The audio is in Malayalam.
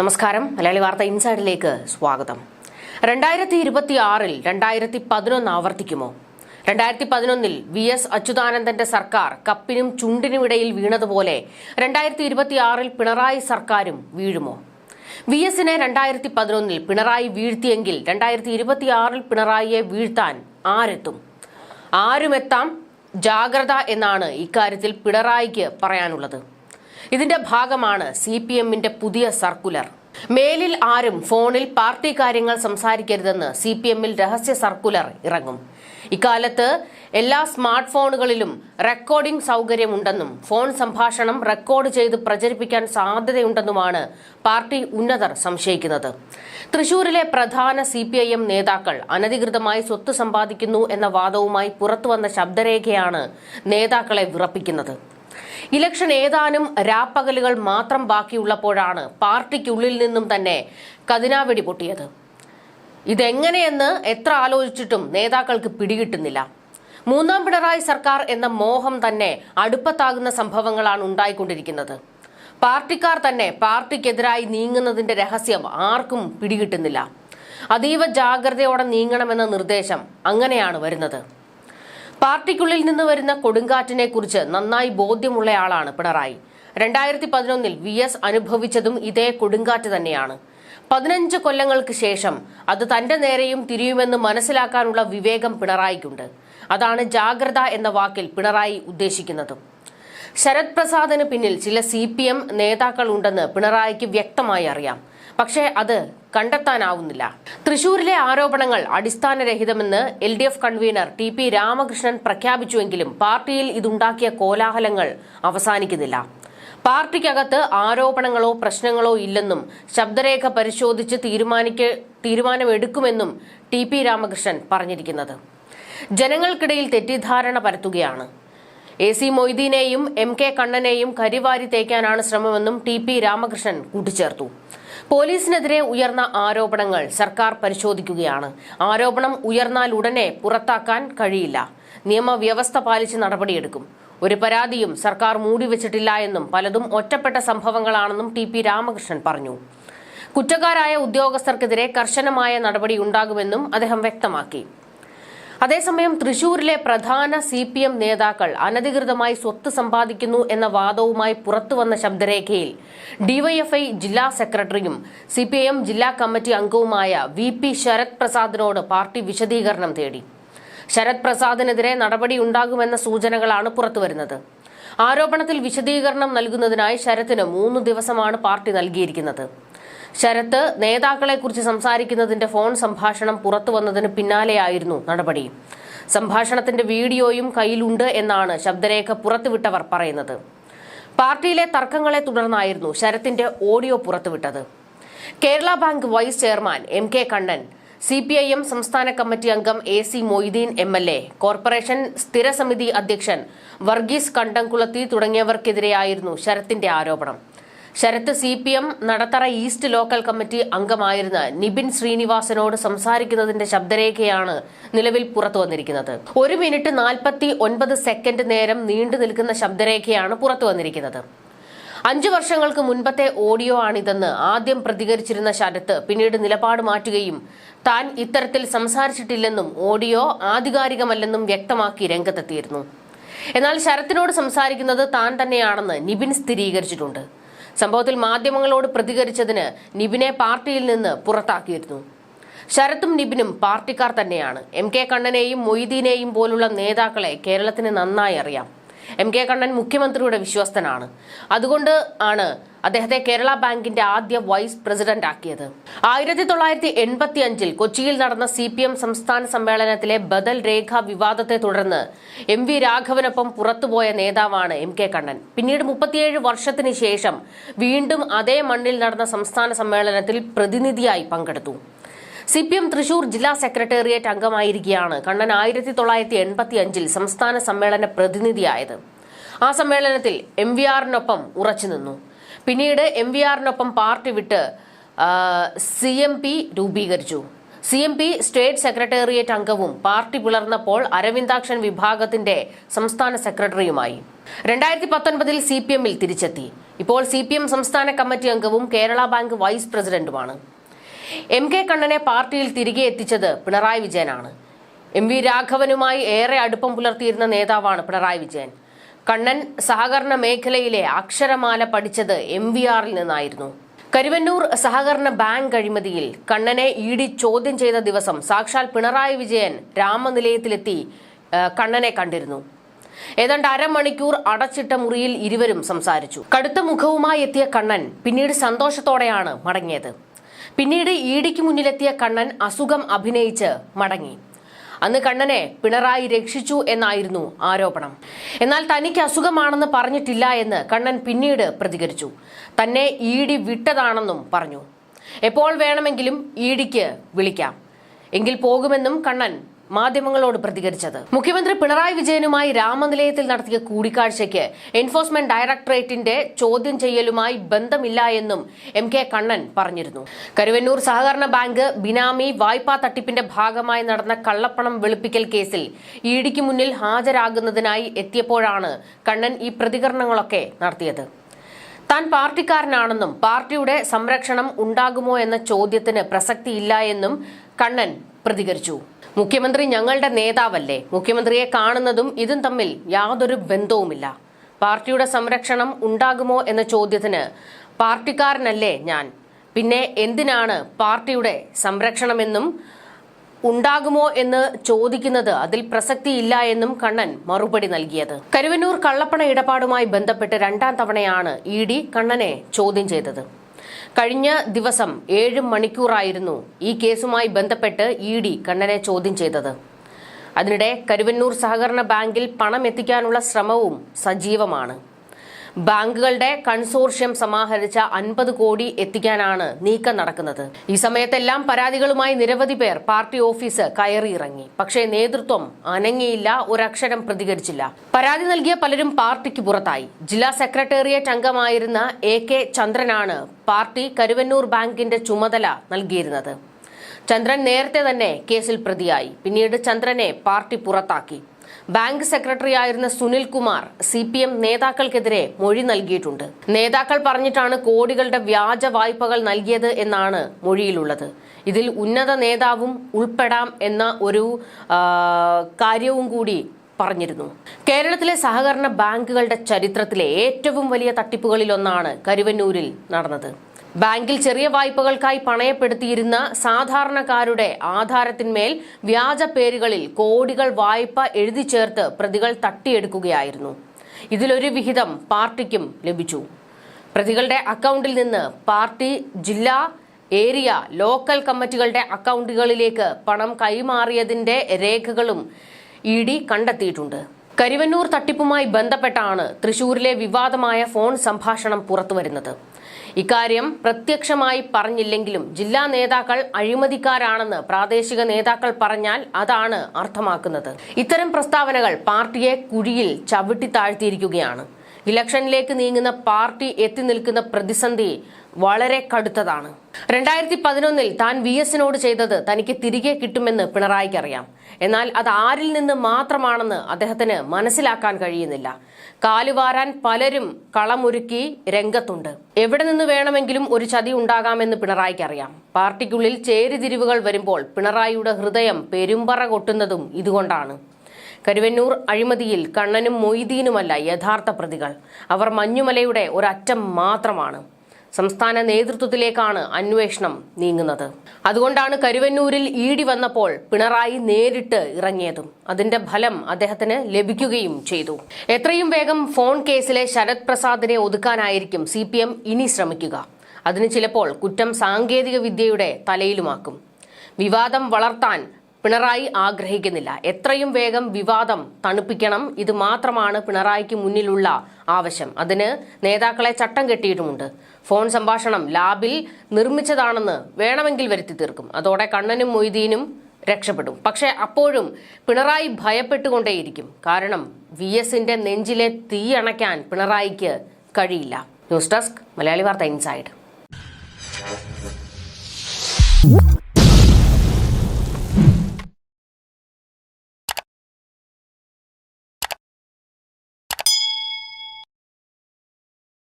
നമസ്കാരം. മലയാളി വാർത്ത ഇൻസൈഡിലേക്ക് സ്വാഗതം. രണ്ടായിരത്തി ഇരുപത്തി ആറിൽ രണ്ടായിരത്തി പതിനൊന്ന് ആവർത്തിക്കുമോ? രണ്ടായിരത്തി പതിനൊന്നിൽ വി എസ് അച്യുതാനന്ദന്റെ സർക്കാർ കപ്പിനും ചുണ്ടിനും ഇടയിൽ വീണതുപോലെ രണ്ടായിരത്തി ഇരുപത്തി ആറിൽ പിണറായി സർക്കാരും വീഴുമോ? വി എസിനെ രണ്ടായിരത്തി പതിനൊന്നിൽ പിണറായി വീഴ്ത്തിയെങ്കിൽ രണ്ടായിരത്തി ഇരുപത്തി ആറിൽ പിണറായിയെ വീഴ്ത്താൻ ആരെത്തും? ആരുമെത്താം? ജാഗ്രത എന്നാണ് ഇക്കാര്യത്തിൽ പിണറായിക്ക് പറയാനുള്ളത്. ഇതിന്റെ ഭാഗമാണ് സി പി എമ്മിന്റെ പുതിയ സർക്കുലർ. മേലിൽ ആരും ഫോണിൽ പാർട്ടി കാര്യങ്ങൾ സംസാരിക്കരുതെന്ന് സി പി എമ്മിൽ രഹസ്യ സർക്കുലർ ഇറങ്ങും. ഇക്കാലത്ത് എല്ലാ സ്മാർട്ട് ഫോണുകളിലും റെക്കോർഡിംഗ് സൗകര്യമുണ്ടെന്നും ഫോൺ സംഭാഷണം റെക്കോർഡ് ചെയ്ത് പ്രചരിപ്പിക്കാൻ സാധ്യതയുണ്ടെന്നുമാണ് പാർട്ടി ഉന്നതർ സംശയിക്കുന്നത്. തൃശൂരിലെ പ്രധാന സി നേതാക്കൾ അനധികൃതമായി സ്വത്ത് സമ്പാദിക്കുന്നു എന്ന വാദവുമായി പുറത്തുവന്ന ശബ്ദരേഖയാണ് നേതാക്കളെ വിറപ്പിക്കുന്നത്. ഇലക്ഷൻ ഏതാനും രാപ്പകലുകൾ മാത്രം ബാക്കിയുള്ളപ്പോഴാണ് പാർട്ടിക്കുള്ളിൽ നിന്നും തന്നെ കതിനാവെടി പൊട്ടിയത്. ഇതെങ്ങനെയെന്ന് എത്ര ആലോചിച്ചിട്ടും നേതാക്കൾക്ക് പിടികിട്ടുന്നില്ല. മൂന്നാം പിണറായി സർക്കാർ എന്ന മോഹം തന്നെ അടുപ്പത്താകുന്ന സംഭവങ്ങളാണ് ഉണ്ടായിക്കൊണ്ടിരിക്കുന്നത്. പാർട്ടിക്കാർ തന്നെ പാർട്ടിക്കെതിരായി നീങ്ങുന്നതിന്റെ രഹസ്യം ആർക്കും പിടികിട്ടുന്നില്ല. അതീവ ജാഗ്രതയോടെ നീങ്ങണമെന്ന നിർദ്ദേശം അങ്ങനെയാണ് വരുന്നത്. പാർട്ടിക്കുള്ളിൽ നിന്ന് വരുന്ന കൊടുങ്കാറ്റിനെ കുറിച്ച് നന്നായി ബോധ്യമുള്ളയാളാണ് പിണറായി. രണ്ടായിരത്തി പതിനൊന്നിൽ വി എസ് അനുഭവിച്ചതും ഇതേ കൊടുങ്കാറ്റ് തന്നെയാണ്. പതിനഞ്ച് കൊല്ലങ്ങൾക്ക് ശേഷം അത് തന്റെ നേരെയും തിരിയുമെന്ന് മനസ്സിലാക്കാനുള്ള വിവേകം പിണറായിക്കുണ്ട്. അതാണ് ജാഗ്രത എന്ന വാക്കിൽ പിണറായി ഉദ്ദേശിക്കുന്നത്. ശരത് പ്രസാദിന് പിന്നിൽ ചില സി പി എം നേതാക്കൾ ഉണ്ടെന്ന് പിണറായിക്ക് വ്യക്തമായി അറിയാം. പക്ഷേ അത് കണ്ടെത്താനാവുന്നില്ല. തൃശൂരിലെ ആരോപണങ്ങൾ അടിസ്ഥാനരഹിതമെന്ന് L D F convener T P Ramakrishnan പ്രഖ്യാപിച്ചുവെങ്കിലും പാർട്ടിയിൽ ഇതുണ്ടാക്കിയ കോലാഹലങ്ങൾ അവസാനിക്കുന്നില്ല. പാർട്ടിക്കകത്ത് ആരോപണങ്ങളോ പ്രശ്നങ്ങളോ ഇല്ലെന്നും ശബ്ദരേഖ പരിശോധിച്ച് തീരുമാനിക്ക തീരുമാനമെടുക്കുമെന്നും ടി പി രാമകൃഷ്ണൻ പറഞ്ഞിരിക്കുന്നത്. ജനങ്ങൾക്കിടയിൽ തെറ്റിദ്ധാരണ പരത്തുകയാണ്. എ സി മൊയ്തീനെയും എം കെ കണ്ണനെയും കരിവാരി തേക്കാനാണ് ശ്രമമെന്നും ടി പി രാമകൃഷ്ണൻ കൂട്ടിച്ചേർത്തു. പോലീസിനെതിരെ ഉയർന്ന ആരോപണങ്ങൾ സർക്കാർ പരിശോധിക്കുകയാണ്. ആരോപണം ഉയർന്നാൽ ഉടനെ പുറത്താക്കാൻ കഴിയില്ല. നിയമവ്യവസ്ഥ പാലിച്ച് നടപടിയെടുക്കും. ഒരു പരാതിയും സർക്കാർ മൂടിവെച്ചിട്ടില്ല എന്നും പലതും ഒറ്റപ്പെട്ട സംഭവങ്ങളാണെന്നും ടി പി രാമകൃഷ്ണൻ പറഞ്ഞു. കുറ്റക്കാരായ ഉദ്യോഗസ്ഥർക്കെതിരെ കർശനമായ നടപടി ഉണ്ടാകുമെന്നും അദ്ദേഹം വ്യക്തമാക്കി. അതേസമയം തൃശൂരിലെ പ്രധാന സി പി എം നേതാക്കൾ അനധികൃതമായി സ്വത്ത് സമ്പാദിക്കുന്നു എന്ന വാദവുമായി പുറത്തുവന്ന ശബ്ദരേഖയിൽ ഡിവൈഎഫ്ഐ ജില്ലാ സെക്രട്ടറിയും സി പി എം ജില്ലാ കമ്മിറ്റി അംഗവുമായ വി പി ശരത് പ്രസാദിനോട് പാർട്ടി വിശദീകരണം തേടി. ശരത് പ്രസാദിനെതിരെ നടപടി ഉണ്ടാകുമെന്ന സൂചനകളാണ് പുറത്തുവരുന്നത്. ആരോപണത്തിൽ വിശദീകരണം നൽകുന്നതിനായി ശരത്തിന് മൂന്ന് ദിവസമാണ് പാർട്ടി നൽകിയിരിക്കുന്നത്. ശരത്ത് നേതാക്കളെക്കുറിച്ച് സംസാരിക്കുന്നതിന്റെ ഫോൺ സംഭാഷണം പുറത്തു വന്നതിന് പിന്നാലെയായിരുന്നു നടപടി. സംഭാഷണത്തിന്റെ വീഡിയോയും കയ്യിലുണ്ട് എന്നാണ് ശബ്ദരേഖ പുറത്തുവിട്ടവർ പറയുന്നത്. പാർട്ടിയിലെ തർക്കങ്ങളെ തുടർന്നായിരുന്നു ശരത്തിന്റെ ഓഡിയോ പുറത്തുവിട്ടത്. Kerala bank vice chairman M K Kannan C P I M സംസ്ഥാന കമ്മിറ്റി അംഗം A C Moideen M L A corporation സ്ഥിരസമിതി അധ്യക്ഷൻ വർഗീസ് കണ്ടംകുളത്തി തുടങ്ങിയവർക്കെതിരെയായിരുന്നു ശരത്തിന്റെ ആരോപണം. Sarath C P M Nadathara east local committee അംഗമായിരുന്ന നിബിൻ ശ്രീനിവാസനോട് സംസാരിക്കുന്നതിന്റെ ശബ്ദരേഖയാണ് നിലവിൽ പുറത്തു വന്നിരിക്കുന്നത്. ഒരു മിനിറ്റ് നാൽപ്പത്തി ഒൻപത് സെക്കൻഡ് നേരം നീണ്ടു നിൽക്കുന്ന ശബ്ദരേഖയാണ് പുറത്തു വന്നിരിക്കുന്നത്. അഞ്ചു വർഷങ്ങൾക്ക് മുൻപത്തെ ഓഡിയോ ആണിതെന്ന് ആദ്യം പ്രതികരിച്ചിരുന്ന ശരത്ത് പിന്നീട് നിലപാട് മാറ്റുകയും താൻ ഇത്തരത്തിൽ സംസാരിച്ചിട്ടില്ലെന്നും ഓഡിയോ ആധികാരികമല്ലെന്നും വ്യക്തമാക്കി രംഗത്തെത്തിയിരുന്നു. എന്നാൽ ശരത്തിനോട് സംസാരിക്കുന്നത് താൻ തന്നെയാണെന്ന് നിബിൻ സ്ഥിരീകരിച്ചിട്ടുണ്ട്. സംഭവത്തിൽ മാധ്യമങ്ങളോട് പ്രതികരിച്ചതിന് നിബിനെ പാർട്ടിയിൽ നിന്ന് പുറത്താക്കിയിരുന്നു. ശരത്തും നിബിനും പാർട്ടിക്കാർ തന്നെയാണ്. എം കെ കണ്ണനെയും മൊയ്തീനെയും പോലുള്ള നേതാക്കളെ കേരളത്തിന് നന്നായി അറിയാം. എം കെ കണ്ണൻ മുഖ്യമന്ത്രിയുടെ വിശ്വസ്തനാണ്. അതുകൊണ്ട് ആണ് അദ്ദേഹത്തെ കേരള ബാങ്കിന്റെ ആദ്യ വൈസ് പ്രസിഡന്റ് ആക്കിയത്. ആയിരത്തി തൊള്ളായിരത്തി എൺപത്തി അഞ്ചിൽ കൊച്ചിയിൽ നടന്ന സി പി എം സംസ്ഥാന സമ്മേളനത്തിലെ ബദൽ രേഖ വിവാദത്തെ തുടർന്ന് എം വി രാഘവനൊപ്പം പുറത്തുപോയ നേതാവാണ് എം കെ കണ്ണൻ. പിന്നീട് മുപ്പത്തിയേഴ് വർഷത്തിന് ശേഷം വീണ്ടും അതേ മണ്ണിൽ നടന്ന സംസ്ഥാന സമ്മേളനത്തിൽ പ്രതിനിധിയായി പങ്കെടുത്തു. സി പി എം തൃശൂർ ജില്ലാ സെക്രട്ടേറിയറ്റ് അംഗമായിരിക്കെയാണ് കണ്ണൻ ആയിരത്തി തൊള്ളായിരത്തി എൺപത്തി അഞ്ചിൽ സംസ്ഥാന സമ്മേളന പ്രതിനിധിയായത്. ആ സമ്മേളനത്തിൽ എം വി ആറിനൊപ്പം ഉറച്ചുനിന്നു പിന്നീട് എം വി ആറിനൊപ്പം പാർട്ടി വിട്ട് സി എം പി രൂപീകരിച്ചു. C M P state secretariat അംഗവും പാർട്ടി പിളർന്നപ്പോൾ അരവിന്ദാക്ഷൻ വിഭാഗത്തിന്റെ സംസ്ഥാന സെക്രട്ടറിയുമായി. രണ്ടായിരത്തി പത്തൊൻപതിൽ സി പി എമ്മിൽ തിരിച്ചെത്തി. ഇപ്പോൾ സി പി എം സംസ്ഥാന കമ്മിറ്റി അംഗവും കേരള ബാങ്ക് വൈസ് പ്രസിഡന്റുമാണ്. എം കെ കണ്ണനെ പാർട്ടിയിൽ തിരികെ എത്തിച്ചത് പിണറായി വിജയനാണ്. എം വി രാഘവനുമായി ഏറെ അടുപ്പം പുലർത്തിയിരുന്ന നേതാവാണ് പിണറായി വിജയൻ. കണ്ണൻ സഹകരണ മേഖലയിലെ അക്ഷരമാല പഠിച്ചത് എം വി ആറിൽ നിന്നായിരുന്നു. കരുവന്നൂർ സഹകരണ ബാങ്ക് അഴിമതിയിൽ കണ്ണനെ ഇ ഡി ചോദ്യം ചെയ്ത ദിവസം സാക്ഷാൽ പിണറായി വിജയൻ രാമനിലയത്തിലെത്തി കണ്ണനെ കണ്ടിരുന്നു. ഏതാണ്ട് അരമണിക്കൂർ അടച്ചിട്ട മുറിയിൽ ഇരുവരും സംസാരിച്ചു. കടുത്ത മുഖവുമായി എത്തിയ കണ്ണൻ പിന്നീട് സന്തോഷത്തോടെയാണ് മടങ്ങിയത്. പിന്നീട് ഇ ഡിക്ക് മുന്നിലെത്തിയ കണ്ണൻ അസുഖം അഭിനയിച്ച് മടങ്ങി. അന്ന് കണ്ണനെ പിണറായി രക്ഷിച്ചു എന്നായിരുന്നു ആരോപണം. എന്നാൽ തനിക്ക് അസുഖമാണെന്ന് പറഞ്ഞിട്ടില്ല എന്ന് കണ്ണൻ പിന്നീട് പ്രതികരിച്ചു. തന്നെ ഇ ഡി വിട്ടതാണെന്നും പറഞ്ഞു. എപ്പോൾ വേണമെങ്കിലും ഇ ഡിക്ക് വിളിക്കാം. എങ്കിൽ പോകുമെന്നും കണ്ണൻ മാധ്യമങ്ങളോട് പ്രതികരിച്ചത്. മുഖ്യമന്ത്രി പിണറായി വിജയനുമായി രാമനിലയത്തിൽ നടത്തിയ കൂടിക്കാഴ്ചയ്ക്ക് എൻഫോഴ്സ്മെന്റ് ഡയറക്ടറേറ്റിന്റെ ചോദ്യം ചെയ്യലുമായി ബന്ധമില്ല എന്നും എം കെ കണ്ണൻ പറഞ്ഞിരുന്നു. കരുവന്നൂർ സഹകരണ ബാങ്ക് ബിനാമി വായ്പാ തട്ടിപ്പിന്റെ ഭാഗമായി നടന്ന കള്ളപ്പണം വെളുപ്പിക്കൽ കേസിൽ ഇ ഡിക്ക് മുന്നിൽ ഹാജരാകുന്നതിനായി എത്തിയപ്പോഴാണ് കണ്ണൻ ഈ പ്രതികരണങ്ങളൊക്കെ നടത്തിയത്. താൻ പാർട്ടിക്കാരനാണെന്നും പാർട്ടിയുടെ സംരക്ഷണം ഉണ്ടാകുമോ എന്ന ചോദ്യത്തിന് പ്രസക്തിയില്ല എന്നും കണ്ണൻ പ്രതികരിച്ചു. മുഖ്യമന്ത്രി ഞങ്ങളുടെ നേതാവല്ലേ? മുഖ്യമന്ത്രിയെ കാണുന്നതും ഇതും തമ്മിൽ യാതൊരു ബന്ധവുമില്ല. പാർട്ടിയുടെ സംരക്ഷണം ഉണ്ടാകുമോ എന്ന ചോദ്യത്തിന് പാർട്ടിക്കാരനല്ലേ ഞാൻ? പിന്നെ എന്തിനാണ് പാർട്ടിയുടെ സംരക്ഷണമെന്നും ഉണ്ടാകുമോ എന്ന് ചോദിക്കുന്നത് അതിൽ പ്രസക്തിയില്ല എന്നും കണ്ണൻ മറുപടി നൽകിയത്. കരുവന്നൂർ കള്ളപ്പണ ഇടപാടുമായി ബന്ധപ്പെട്ട് രണ്ടാം തവണയാണ് ഇ കണ്ണനെ ചോദ്യം ചെയ്തത്. കഴിഞ്ഞ ദിവസം ഏഴ് മണിക്കൂറായിരുന്നു ഈ കേസുമായി ബന്ധപ്പെട്ട് ഇ ഡി കണ്ണനെ ചോദ്യം ചെയ്തത്. അതിനിടെ കരുവന്നൂർ സഹകരണ ബാങ്കിൽ പണം എത്തിക്കാനുള്ള ശ്രമവും സജീവമാണ്. ബാങ്കുകളുടെ കൺസോർഷ്യം സമാഹരിച്ച അൻപത് കോടി എത്തിക്കാനാണ് നീക്കം നടക്കുന്നത്. ഈ സമയത്തെല്ലാം പരാതികളുമായി നിരവധി പേർ പാർട്ടി ഓഫീസ് കയറിയിറങ്ങി. പക്ഷേ നേതൃത്വം അനങ്ങിയില്ല ഒരക്ഷരം പ്രതികരിച്ചില്ല. പരാതി നൽകിയ പലരും പാർട്ടിക്ക് പുറത്തായി. ജില്ലാ സെക്രട്ടേറിയറ്റ് അംഗമായിരുന്ന എ കെ ചന്ദ്രനാണ് പാർട്ടി കരുവന്നൂർ ബാങ്കിന്റെ ചുമതല നൽകിയിരുന്നത്. ചന്ദ്രൻ നേരത്തെ തന്നെ കേസിൽ പ്രതിയായി. പിന്നീട് ചന്ദ്രനെ പാർട്ടി പുറത്താക്കി. ബാങ്ക് സെക്രട്ടറി ആയിരുന്ന Sunil Kumar C P M നേതാക്കൾക്കെതിരെ മൊഴി നൽകിയിട്ടുണ്ട്. നേതാക്കൾ പറഞ്ഞിട്ടാണ് കോടികളുടെ വ്യാജ വായ്പകൾ നൽകിയത് എന്നാണ് മൊഴിയിലുള്ളത്. ഇതിൽ ഉന്നത നേതാവും ഉൾപ്പെടാം എന്ന ഒരു കാര്യവും കൂടി പറഞ്ഞിരുന്നു. കേരളത്തിലെ സഹകരണ ബാങ്കുകളുടെ ചരിത്രത്തിലെ ഏറ്റവും വലിയ തട്ടിപ്പുകളിലൊന്നാണ് കരുവന്നൂരിൽ നടന്നത്. ബാങ്കിൽ ചെറിയ വായ്പകൾക്കായി പണയപ്പെടുത്തിയിരുന്ന സാധാരണക്കാരുടെ ആധാരത്തിന്മേൽ വ്യാജ പേരുകളിൽ കോടികൾ വായ്പ എഴുതി ചേർത്ത് പ്രതികൾ തട്ടിയെടുക്കുകയായിരുന്നു. ഇതിലൊരു വിഹിതം പാർട്ടിക്കും ലഭിച്ചു. പ്രതികളുടെ അക്കൗണ്ടിൽ നിന്ന് പാർട്ടി ജില്ലാ ഏരിയ ലോക്കൽ കമ്മിറ്റികളുടെ അക്കൗണ്ടുകളിലേക്ക് പണം കൈമാറിയതിന്റെ രേഖകളും ഇ ഡി കണ്ടെത്തിയിട്ടുണ്ട്. കരിവന്നൂർ തട്ടിപ്പുമായി ബന്ധപ്പെട്ടാണ് തൃശൂരിലെ വിവാദമായ ഫോൺ സംഭാഷണം പുറത്തുവരുന്നത്. ഇക്കാര്യം പ്രത്യക്ഷമായി പറഞ്ഞില്ലെങ്കിലും ജില്ലാ നേതാക്കൾ അഴിമതിക്കാരാണെന്ന് പ്രാദേശിക നേതാക്കൾ പറഞ്ഞാൽ അതാണ് അർത്ഥമാക്കുന്നത്. ഇത്തരം പ്രസ്താവനകൾ പാർട്ടിയെ കുഴിയിൽ ചവിട്ടി താഴ്ത്തിയിരിക്കുകയാണ്. ഇലക്ഷനിലേക്ക് നീങ്ങുന്ന പാർട്ടി എത്തി നിൽക്കുന്ന പ്രതിസന്ധി വളരെ കടുത്തതാണ്. രണ്ടായിരത്തി പതിനൊന്നിൽ താൻ വി എസിനോട് ചെയ്തത് തനിക്ക് തിരികെ കിട്ടുമെന്ന് പിണറായിക്ക് അറിയാം എന്നാൽ അത് ആരിൽ നിന്ന് മാത്രമാണെന്ന് അദ്ദേഹത്തിന് മനസ്സിലാക്കാൻ കഴിയുന്നില്ല. കാലുവാരാൻ പലരും കളമൊരുക്കി രംഗത്തുണ്ട്. എവിടെ നിന്ന് വേണമെങ്കിലും ഒരു ചതി ഉണ്ടാകാമെന്ന് പിണറായിക്ക് അറിയാം പാർട്ടിക്കുള്ളിൽ ചേരിതിരിവുകൾ വരുമ്പോൾ പിണറായിയുടെ ഹൃദയം പെരുമ്പറ കൊട്ടുന്നതും ഇതുകൊണ്ടാണ്. കരുവന്നൂർ അഴിമതിയിൽ കണ്ണനും മൊയ്തീനുമല്ല യഥാർത്ഥ പ്രതികൾ. അവർ മഞ്ഞുമലയുടെ ഒരറ്റം മാത്രമാണ്. സംസ്ഥാന നേതൃത്വത്തിലേക്കാണ് അന്വേഷണം നീങ്ങുന്നത്. അതുകൊണ്ടാണ് കരുവന്നൂരിൽ ഈടി വന്നപ്പോൾ പിണറായി നേരിട്ട് ഇറങ്ങിയതും. അതിന്റെ ഫലം അദ്ദേഹത്തിന് ലഭിക്കുകയും ചെയ്തു. എത്രയും വേഗം ഫോൺ കേസിലെ ശരത് പ്രസാദിനെ ഒതുക്കാനായിരിക്കും സി ഇനി ശ്രമിക്കുക. അതിന് ചിലപ്പോൾ കുറ്റം സാങ്കേതിക വിദ്യയുടെ തലയിലുമാക്കും. വിവാദം വളർത്താൻ പിണറായി ആഗ്രഹിക്കുന്നില്ല. എത്രയും വേഗം വിവാദം തണുപ്പിക്കണം. ഇത് മാത്രമാണ് പിണറായിക്ക് മുന്നിലുള്ള ആവശ്യം. അതിന് നേതാക്കളെ ചട്ടം കെട്ടിയിട്ടുമുണ്ട്. ഫോൺ സംഭാഷണം ലാബിൽ നിർമ്മിച്ചതാണെന്ന് വേണമെങ്കിൽ വരുത്തി തീർക്കും. അതോടെ കണ്ണനും മൊയ്തീനും രക്ഷപ്പെടും. പക്ഷെ അപ്പോഴും പിണറായി ഭയപ്പെട്ടുകൊണ്ടേയിരിക്കും. കാരണം വി എസിന്റെ നെഞ്ചിലെ തീ അണയ്ക്കാൻ പിണറായിക്ക് കഴിയില്ല. ന്യൂസ് ഡെസ്ക് മലയാളി വാർത്ത ഇൻസൈഡ്.